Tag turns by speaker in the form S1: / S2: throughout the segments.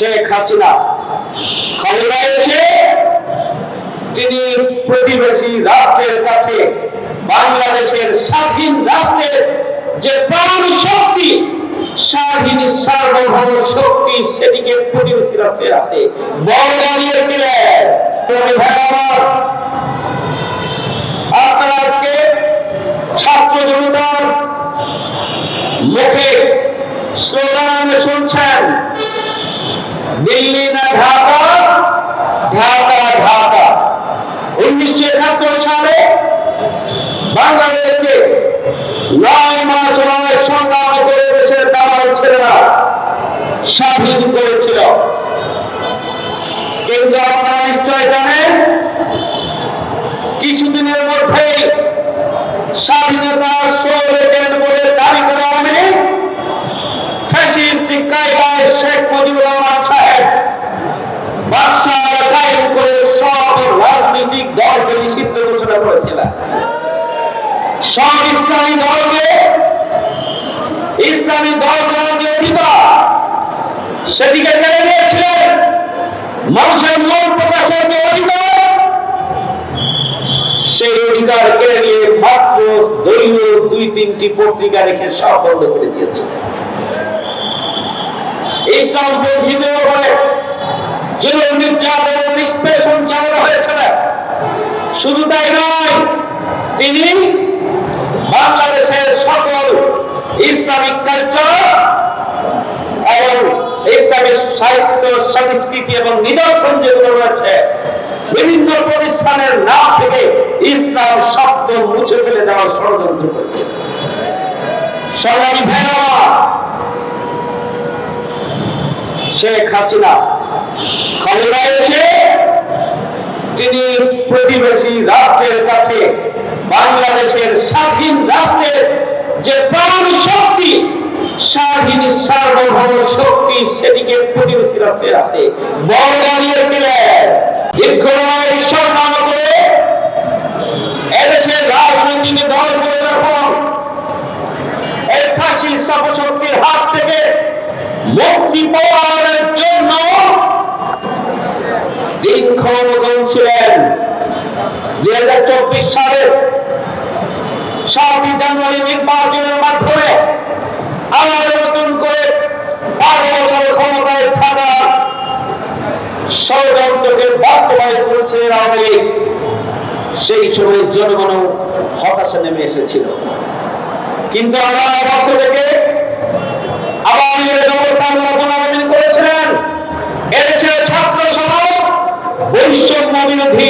S1: শেখ হাসিনা। ক্ষমতায় এসে তিনি প্রতিবেশী রাষ্ট্রের কাছে বাংলাদেশের স্বাধীন রাষ্ট্রের যে প্রাণ শক্তি, স্বাধীন সার্বভৌম শক্তি, সেটিকে প্রতিবেশী রাষ্ট্রের হাতে দাঁড়িয়েছিলেন আপনারা আজকে ছাত্র জনতার মুখে স্লোগান একাত্তর সালে বাংলাদেশকে নয় মাস নয় সংগ্রাম করে দেশের দালাল ছেলেরা স্বাধীন করেছিল। কিন্তু আপনারা নিশ্চয় জানেন? কিছুদিনের মধ্যেই স্বাধীনতার ষোলো এজেন্ট বলে দাবি করে লীগ ফ্যাসিস্ট কায়দায় শেখ মুজিবুর রহমান সব ইসলামী দলকে ইসলামী অধিকার সেদিকে কেড়ে নিয়েছিলেন মানুষের মন প্রকাশের যে অধিকার, সেই অধিকার কেড়ে নিয়ে মাত্র দলীয় দুই তিনটি পত্রিকা রেখে সব বন্ধ করে দিয়েছে। ইসলাম পন্থীদের উপরে জুলুম নির্যাতন নিষ্পেষণ চালানো হয়েছিল শুধু তাই নয়, তিনি বাংলাদেশের সকল ইসলামিক কালচার এবং ইসলামের সাহিত্য, সংস্কৃতি এবং নিদর্শন যেগুলো রয়েছে, বিভিন্ন প্রতিষ্ঠানের নাম থেকে ইসলাম শব্দ মুছে ফেলে দেওয়ার ষড়যন্ত্র করছে। শেখ হাসিনা ক্ষমতায় এসে তিনি প্রতিবেশী রাষ্ট্রের কাছে বাংলাদেশের স্বাধীন রাষ্ট্রের যে প্রাণ শক্তি, স্বাধীন সার্বভৌম শক্তি সেদিকে প্রতিবেশী রাষ্ট্রের হাতে বড় দাঁড়িয়েছিলেন ফাঁসি শক্তির হাত থেকে মুক্তি ছিলেন। দুই হাজার চব্বিশ সালের সাতই জানুয়ারি নির্বাচনের মাধ্যমে আবার নতুন করে বারো বছর ক্ষমতায় থাকা ষড়যন্ত্রকে বাস্তবায়ন করেছে আওয়ামী লীগ, সেই সময় জনগণ হতাশা নেমে এসেছিল। কিন্তু আমরা পক্ষ থেকে আবার পুনরাবৃত্তি করেছিলেন ছাত্র সমাজ বৈষম্য বিরোধী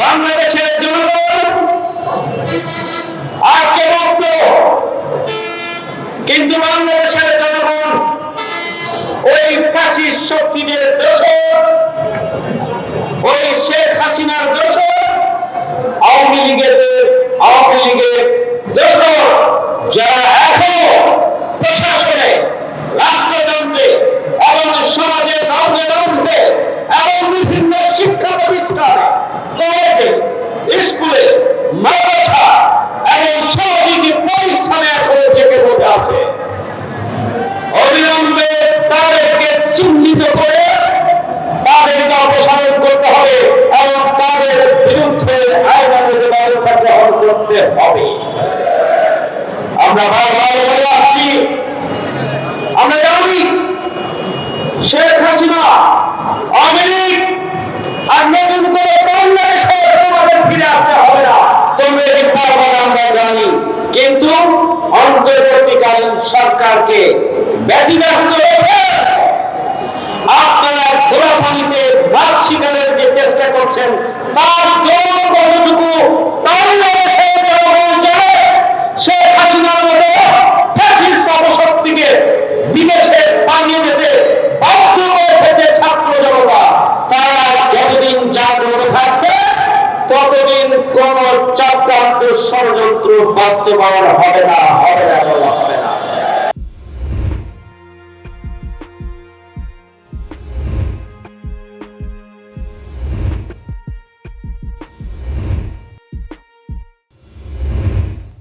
S1: বাংলাদেশের জনগণ শেখ হাসিনা, আওয়ামী আর নতুন করে বাংলাদেশে তোমাদের ফিরে আসতে হবে না। তোমরা এটি পারবে আমরা জানি। কিন্তু অন্তর্বর্তীকালীন সরকারকে ব্যতিব্যস্ত রেখে আপনারা খোলা পানিতে মাছ শিকারের যে চেষ্টা করছেন, তার জন্য কতটুকু বাংলাদেশের জনগণ জানে শেখ হাসিনার মতো ফ্যাসিস্ট অপশক্তিকে বিদেশে পালিয়ে যেতে কোন চক্রান্ত ষড়যন্ত্র বাস্তবায়ন হবে না।